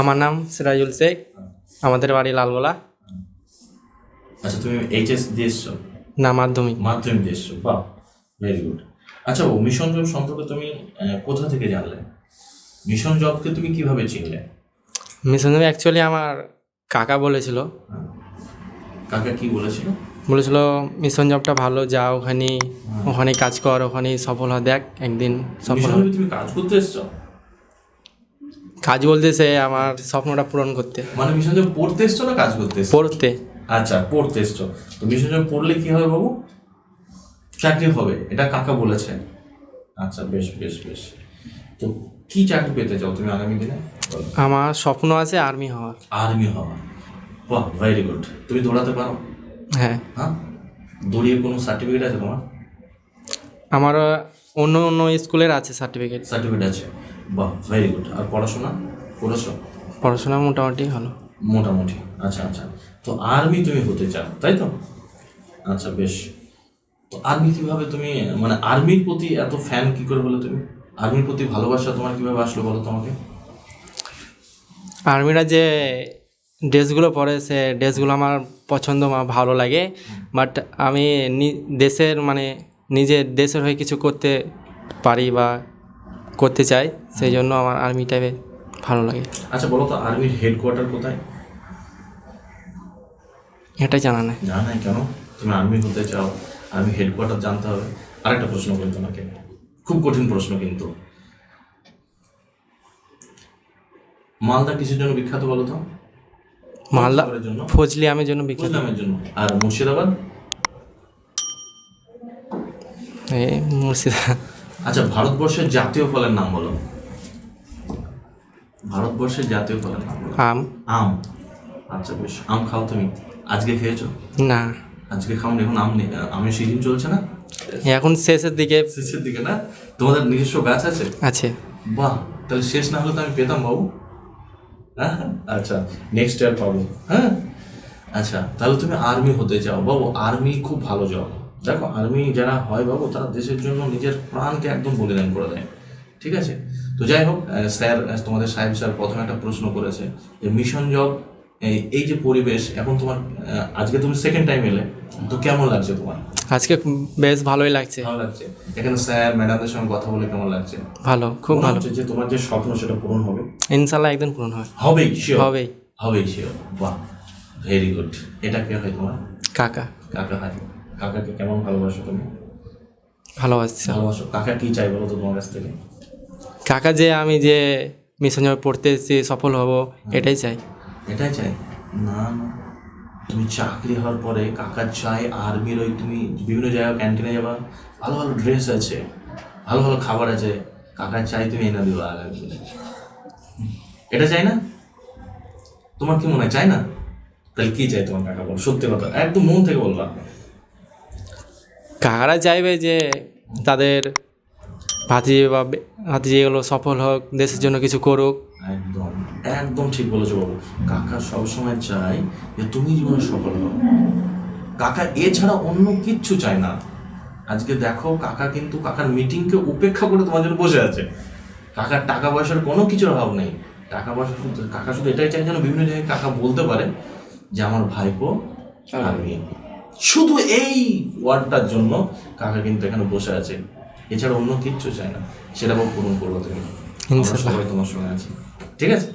আমার নাম সিরাজুল শেখ আমাদের বাড়ি লালগোলা। আচ্ছা তুমি এইচএস দিয়ে এসছো? না মাধ্যমিক। মাধ্যমিক দিয়ে এসছো বাহ ভেরি গুড আচ্ছা ও মিশন জব সম্পর্কে তুমি কোথা থেকে জানলে? মিশন জবকে তুমি কীভাবে চিনলে? মিশন জব অ্যাকচুয়ালি আমার কাকা বলেছিল। কাকা কি বলেছিল? বলেছিল মিশন জবটা ভালো যা ওখানে ওখানে কাজ কর ওখানে সফল হ দেখ একদিন সফল তুমি কাজ করতে এসছো? কাজ বলতে সে আমার স্বপ্নটা পূরণ করতে। মানে মিশন জব পড়তে এসছো না কাজ করতে এসছো? পড়তে। আচ্ছা পড়তে এসছো। তো মিশন জব পড়লে কি হবে বাবু? চাকরি হবে এটা কাকা বলেছে আচ্ছা বেশ বেশ বেশ। তো কি চাকরি পেতে চাও তুমি আগামী দিনে? আমার স্বপ্ন আছে আর্মি হওয়ার। আর্মি হওয়া বাহ ভেরি গুড তুমি দৌড়াতে পারো? হ্যাঁ। হ্যাঁ? দৌড়িয়ে কোনো সার্টিফিকেট আছে তোমার? আমার অন্য অন্য স্কুলের আছে সার্টিফিকেট সার্টিফিকেট আছে। বাহ ভেরি গুড আর পড়াশোনা? করেছ পড়াশোনা মোটামুটি ভালো। মোটামুটি। আচ্ছা আচ্ছা। তো আর্মি তুমি হতে চাও তাই তো? আচ্ছা বেশ। তো আর্মি কীভাবে তুমি মানে আর্মির প্রতি এত ফ্যান কি করে বলো তুমি? আর্মির প্রতি ভালোবাসা তোমার কীভাবে আসলো বলো তোমাকে আর্মিরা যে ড্রেসগুলো পরে সে ড্রেসগুলো আমার পছন্দ আমার ভালো লাগে। বাট আমি দেশের মানে নিজের দেশের হয়ে কিছু করতে পারি বা করতে চাই সেই জন্য আমার আর্মি টাইপে ভালো লাগে। আচ্ছা বলো তো আর্মির হেডকোয়ার্টার কোথায়? এটাই জানা নেই। জানা নাই কেন? তুমি আর্মি হতে চাও আর্মি হেডকোয়ার্টার জানতে হবে। আরেকটা প্রশ্ন করি তোমাকে। খুব কঠিন প্রশ্ন কিন্তু। মালদা কিসের জন্য বিখ্যাত বলো তো? মালদা জন্য। ফজলি আমের জন্য বিখ্যাত। আমের জন্য। আর মুর্শিদাবাদ? এই মুর্শিদা আচ্ছা ভারতবর্ষের জাতীয় ফলের নাম বলো। ভারতবর্ষের জাতীয় ফলের নাম বলো। আম। আম? আচ্ছা বেশ। আম খাও তুমি। আজকে খেয়েছো? না। আজকে খাও এখন আম নেই। আমের সিজন চলছে না? এখন শেষের দিকে। শেষের দিকে না? তোমাদের নিজস্ব গাছ আছে? আছে। বাহ তাহলে শেষ না হলে তো আমি পেতাম বাবু। হ্যাঁ আচ্ছা নেক্সট ইয়ার পাবো। হ্যাঁ? আচ্ছা তাহলে তুমি আর্মি হতে চাও। বাবু আর্মি খুব ভালো জব দেখো আর্মি যারা হয় বাবু তারা দেশের জন্য নিজের প্রাণকে একদম বলিদান করে দেয়। ঠিক আছে? তো যাই হোক স্যার তোমাদের সাহেব স্যার প্রথমে একটা প্রশ্ন করেছে যে মিশন জব এই যে পরিবেশ এখন তোমার আজকে তুমি সেকেন্ড টাইম এলে তো কেমন লাগছে তোমার? আজকে বেশ ভালোই লাগছে। ভালো লাগছে? এখানে স্যার ম্যাডামদের সঙ্গে কথা বলে কেমন লাগছে? ভালো খুব ভালো। যে তোমার যে স্বপ্ন সেটা পূরণ হবে। ইনশাল্লাহ একদিন পূরণ হবে। হবেই শিওর হবেই। হবেই শিওর বাহ ভেরি গুড এটা কে হয় তোমার? কাকা। কাকা হয়। কাকাকে কেমন ভালোবাসো তুমি? ভালোবাসছে। ভালোবাসো। কাকা কি চাই বলো তো তোমার কাছ থেকে? কাকা যে আমি যে মিশন পড়তে এসেছি সফল হব এটাই চাই। এটাই চাই? না তুমি চাকরি হওয়ার পরে কাকা চাই আর্মির ওই তুমি বিভিন্ন জায়গায় ক্যান্টিনে যাবা। ভালো ভালো ড্রেস আছে ভালো ভালো খাবার আছে। কাকা চাই তুমি এনে দিবা আগামী এটা চাই না? তোমার কি মনে হয়? চাই না? তাহলে কি চাই তোমার কাকা বলো? সত্যি কথা একদম মন থেকে বলবা কাকারা চাইবে যে তাদের ভাতিজি বা ভাতিজিগুলো সফল হোক, দেশের জন্য কিছু করুক? একদম একদম ঠিক বলেছ বাবু। কাকা সবসময় চাই যে তুমি জীবনে সফল হও। কাকা এছাড়া অন্য কিচ্ছু চায় না। আজকে দেখো, কাকা কিন্তু কাকার মিটিংকে উপেক্ষা করে তোমার জন্য বসে আছে। কাকার টাকা পয়সার কোনো কিছুর অভাব নেই। টাকা পয়সা শুধু কাকা শুধু এটাই চাই যেন বিভিন্ন জায়গায় কাকা বলতে পারে যে, আমার ভাইপো আর্মি শুধু এই ওয়ার্ডটার জন্য কাকা কিন্তু এখানে বসে আছে। এছাড়া অন্য কিচ্ছু চায় না। সেটা পূরণ করব তুমি। সবাই তোমার সঙ্গে আছি। ঠিক আছে?